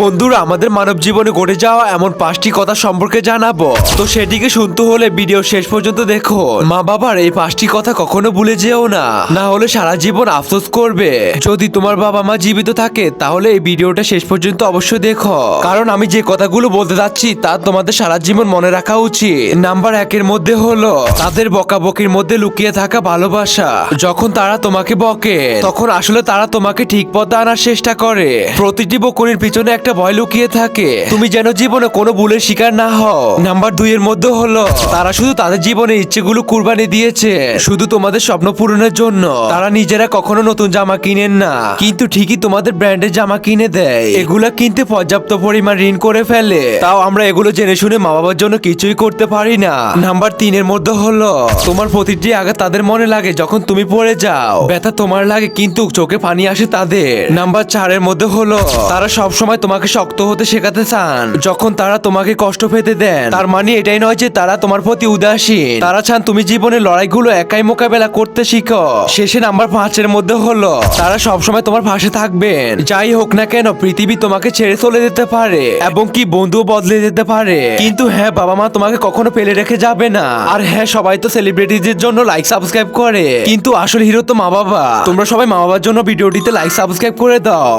বন্ধুরা, আমাদের মানব জীবনে ঘটে যাওয়া এমন পাঁচটি কথা সম্পর্কে জানাব। তো সেটিকে শুনতে হলে ভিডিও শেষ পর্যন্ত দেখো মা বাবার এই পাঁচটি কথা কখনো ভুলে যেও না। না হলে সারা জীবন আফসোস করবে। যদি তোমার বাবা মা জীবিত থাকে, তাহলে এই ভিডিওটা শেষ পর্যন্ত অবশ্যই দেখো। কারণ আমি যে কথাগুলো বলতে যাচ্ছি, তা তোমাদের সারা জীবন মনে রাখা উচিত। নাম্বার একের মধ্যে হলো, তাদের বকাবকির মধ্যে লুকিয়ে থাকা ভালোবাসা। যখন তারা তোমাকে বকে, তখন আসলে তারা তোমাকে ঠিক পথে আনার চেষ্টা করে। প্রতিটি বকুনির পিছনে একটা ভয় লুকিয়ে থাকে। তুমি যেন জীবনে কোনো ভুলের শিকার না হও। নাম্বার দুই এর মধ্যে হলো, তারা শুধু তাদের জীবনের ইচ্ছেগুলো কুরবানি দিয়েছে, শুধু তোমাদের স্বপ্ন পূরণের জন্য। তারা নিজেরা কখনো নতুন জামা কিনেন না, কিন্তু ঠিকই তোমাদের ব্র্যান্ডের জামা কিনে দেয়। এগুলা কিনতে পর্যাপ্ত পরিমাণ ঋণ করে ফেলে। তাও আমরা এগুলো জেনে শুনে মা বাবার জন্য কিছুই করতে পারি না। নাম্বার তিনের মধ্যে হলো, তোমার প্রতিটি আঘাত তাদের মনে লাগে যখন তুমি পড়ে যাও। ব্যথা তোমার লাগে, কিন্তু চোখে পানি আসে তাদের। নাম্বার চারের মধ্যে হলো, তারা সব সময় তোমাকে শক্ত হতে শেখাতে চান। যখন তারা তোমাকে কষ্ট পেতে দেন, তার মানে এটাই নয় যে তারা তোমার প্রতি উদাসীন। তারা চান তুমি জীবনের লড়াইগুলো একাই মোকাবেলা করতে শিখো। শেষে নাম্বার পাঁচের মধ্যে হলো, তারা সবসময় তোমার পাশে থাকবেন। যাই হোক না কেন, পৃথিবী তোমাকে ছেড়ে চলে যেতে পারে, এবং কি বন্ধুও বদলে যেতে পারে। কিন্তু হ্যাঁ বাবা মা তোমাকে কখনো ফেলে রেখে যাবে না। আর হ্যাঁ সবাই তো সেলিব্রিটিদের জন্য লাইক সাবস্ক্রাইব করে। কিন্তু আসল হিরো তো মা বাবা তোমরা সবাই মা বাবার জন্য ভিডিওটিতে লাইক সাবস্ক্রাইব করে দাও।